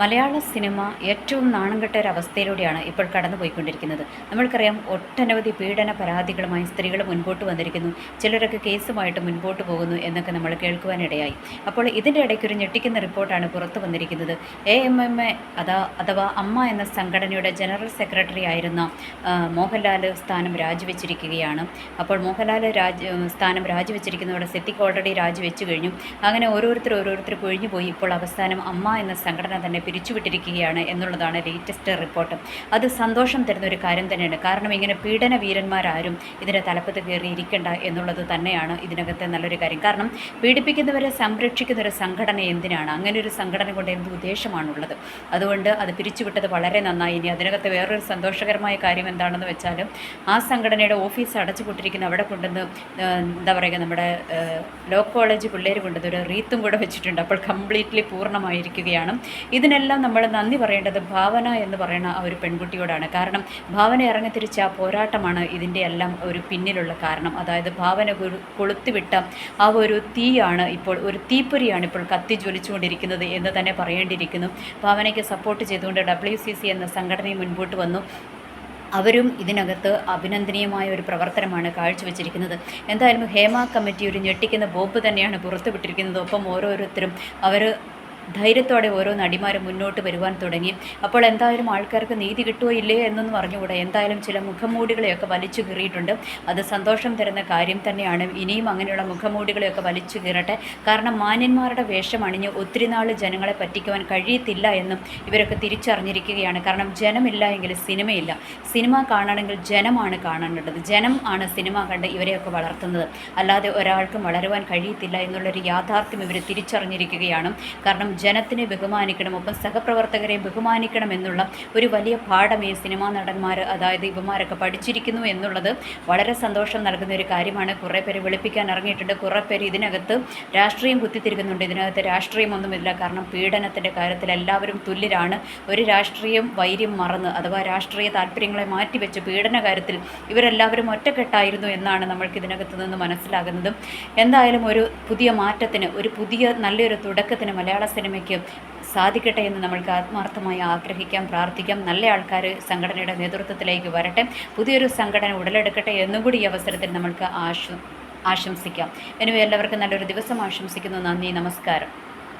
മലയാള cinema ഏറ്റവും നാണം കെട്ട ഒരു അവസ്ഥയിലൂടെയാണ് ഇപ്പോൾ കടന്നുപോയിക്കൊണ്ടിരിക്കുന്നത്. നമ്മൾക്കറിയാം ഒട്ടനവധി പീഡന പരാതികളുമായി സ്ത്രീകൾ മുൻപോട്ട് വന്നിരിക്കുന്നു. ചിലരൊക്കെ കേസുമായിട്ട് മുൻപോട്ട് പോകുന്നു എന്നൊക്കെ നമ്മൾ കേൾക്കുവാനിടയായി. അപ്പോൾ ഇതിന്റെ ഇടയ്ക്ക് ഒരു ഞെട്ടിക്കുന്ന റിപ്പോർട്ടാണ് പുറത്തു വന്നിരിക്കുന്നത്. എ എം എം എ അതാ അഥവാ അമ്മ എന്ന സംഘടനയുടെ ജനറൽ സെക്രട്ടറി ആയിരുന്ന മോഹൻലാൽ സ്ഥാനം രാജിവെച്ചിരിക്കുകയാണ്. അപ്പോൾ മോഹൻലാൽ രാജ് സ്ഥാനം രാജിവെച്ചിരിക്കുന്നതോടെ സിദ്ദിഖ് ഓൾറെഡി രാജിവെച്ചു കഴിഞ്ഞു. അങ്ങനെ ഓരോരുത്തർ ഓരോരുത്തർ കൊഴിഞ്ഞു പോയി ഇപ്പോൾ അവസാനം അമ്മ എന്ന സംഘടന തന്നെ പിരിച്ചുവിട്ടിരിക്കുകയാണ് എന്നുള്ളതാണ് ലേറ്റസ്റ്റ് റിപ്പോർട്ട് അത് സന്തോഷം തരുന്ന ഒരു കാര്യം തന്നെയാണ്. കാരണം ഇങ്ങനെ പീഡന വീരന്മാരാരും ഇതിന്റെ തലപ്പത്ത് കയറി ഇരിക്കണ്ട എന്നുള്ളത് തന്നെയാണ് ഇതിനകത്തെ നല്ലൊരു കാര്യം. കാരണം പീഡിപ്പിക്കുന്നവരെ സംരക്ഷിക്കുന്ന ഒരു സംഘടന എന്തിനാണ്? അങ്ങനെ ഒരു സംഘടന കൊണ്ട് എന്ത് ഉദ്ദേശമാണുള്ളത്? അതുകൊണ്ട് അത് പിരിച്ചുവിട്ടത് വളരെ നന്നായി. ഇനി അതിനകത്ത് വേറൊരു സന്തോഷകരമായ കാര്യം എന്താണെന്ന് വെച്ചാൽ ആ സംഘടനയുടെ ഓഫീസ് അടച്ചുപൂട്ടിരിക്കുന്ന അവിടെ കൊണ്ടുവന്ന് എന്താ പറയുക നമ്മുടെ ലോ കോളേജ് പിള്ളേർ കൊണ്ടുവന്ന് ഒരു റീത്തും കൂടെ വെച്ചിട്ടുണ്ട്. അപ്പോൾ കംപ്ലീറ്റ്ലി പൂർണമായിരിക്കുകയാണ്. ഇതിനെല്ലാം നമ്മൾ നന്ദി പറയേണ്ടത് ഭാവന എന്ന് പറയുന്ന ആ ഒരു പെൺകുട്ടിയോടാണ്. കാരണം ഭാവന ഇറങ്ങിത്തിരിച്ച ആ പോരാട്ടമാണ് ഇതിന്റെ എല്ലാം ഒരു പിന്നിലുള്ള കാരണം. അതായത് ഭാവന കൊളുത്തിവിട്ട ആ ഒരു തീയാണ് ഇപ്പോൾ ഒരു തീപ്പൊരിയാണ് ഇപ്പോൾ കത്തി ജ്വലിച്ചുകൊണ്ടിരിക്കുന്നത് എന്ന് തന്നെ പറയേണ്ടിയിരിക്കുന്നു. ഭാവനയ്ക്ക് സപ്പോർട്ട് ചെയ്തുകൊണ്ട് ഡബ്ല്യു സി സി എന്ന സംഘടനയും മുൻപോട്ട് വന്നു. അവരും ഇതിനകത്ത് അഭിനന്ദനീയമായ ഒരു പ്രവർത്തനമാണ് കാഴ്ചവെച്ചിരിക്കുന്നത്. എന്തായാലും ഹേമ കമ്മിറ്റി ഒരു ഞെട്ടിക്കുന്ന ബോംബ് തന്നെയാണ് പുറത്തുവിട്ടിരിക്കുന്നത്. ഒപ്പം ഓരോരുത്തരും അവർ ധൈര്യത്തോടെ ഓരോ നടിമാരും മുന്നോട്ട് വരുവാൻ തുടങ്ങി. അപ്പോൾ എന്തായാലും ആൾക്കാർക്ക് നീതി കിട്ടുമോ ഇല്ലയോ എന്നൊന്നും പറഞ്ഞുകൂടെ എന്തായാലും ചില മുഖംമൂടികളെയൊക്കെ വലിച്ചു കീറിയിട്ടുണ്ട്. അത് സന്തോഷം തരുന്ന കാര്യം തന്നെയാണ്. ഇനിയും അങ്ങനെയുള്ള മുഖംമൂടികളെയൊക്കെ വലിച്ചു കീറട്ടെ. കാരണം മാന്യന്മാരുടെ വേഷം അണിഞ്ഞ് ഒത്തിരി നാൾ ജനങ്ങളെ പറ്റിക്കുവാൻ കഴിയത്തില്ല എന്നും ഇവരൊക്കെ തിരിച്ചറിഞ്ഞിരിക്കുകയാണ്. കാരണം ജനമില്ല എങ്കിൽ സിനിമയില്ല. സിനിമ കാണണമെങ്കിൽ ജനമാണ് കാണേണ്ടത്. ജനം ആണ് സിനിമ കണ്ട് ഇവരെയൊക്കെ വളർത്തുന്നത്. അല്ലാതെ ഒരാൾക്കും വളരുവാൻ കഴിയത്തില്ല എന്നുള്ളൊരു യാഥാർത്ഥ്യം ഇവർ തിരിച്ചറിഞ്ഞിരിക്കുകയാണ്. കാരണം ജനത്തിനെ ബഹുമാനിക്കണം ഒപ്പം സഹപ്രവർത്തകരെ ബഹുമാനിക്കണം എന്നുള്ള ഒരു വലിയ പാഠം ഈ സിനിമാ നടന്മാർ അതായത് ഇവന്മാരൊക്കെ പഠിച്ചിരിക്കുന്നു എന്നുള്ളത് വളരെ സന്തോഷം നൽകുന്ന ഒരു കാര്യമാണ്. കുറേ പേര് വെളുപ്പിക്കാൻ ഇറങ്ങിയിട്ടുണ്ട്. കുറേ പേര് ഇതിനകത്ത് രാഷ്ട്രീയം കുത്തിത്തിരിക്കുന്നുണ്ട്. ഇതിനകത്ത് രാഷ്ട്രീയമൊന്നുമില്ല കാരണം പീഡനത്തിന്റെ കാര്യത്തിൽ എല്ലാവരും തുല്യരാണ്. ഒരു രാഷ്ട്രീയം വൈര്യം മറന്ന് അഥവാ രാഷ്ട്രീയ താല്പര്യങ്ങളെ മാറ്റിവെച്ച് പീഡന കാര്യത്തിൽ ഇവരെല്ലാവരും ഒറ്റക്കെട്ടായിരുന്നു എന്നാണ് നമ്മൾക്ക് ഇതിനകത്ത് നിന്ന് മനസ്സിലാകുന്നതും. എന്തായാലും ഒരു പുതിയ മാറ്റത്തിന് ഒരു പുതിയ നല്ലൊരു തുടക്കത്തിന് മലയാള സിനിമയ്ക്ക് സാധിക്കട്ടെ എന്ന് നമ്മൾക്ക് ആത്മാർത്ഥമായി ആഗ്രഹിക്കാം പ്രാർത്ഥിക്കാം. നല്ല ആൾക്കാർ സംഘടനയുടെ നേതൃത്വത്തിലേക്ക് വരട്ടെ. പുതിയൊരു സംഘടന ഉടലെടുക്കട്ടെ എന്നും കൂടി ഈ അവസരത്തിൽ നമ്മൾക്ക് ആശ ആശംസിക്കാം. എനിവേ എല്ലാവർക്കും നല്ലൊരു ദിവസം ആശംസിക്കുന്നു. നന്ദി നമസ്കാരം.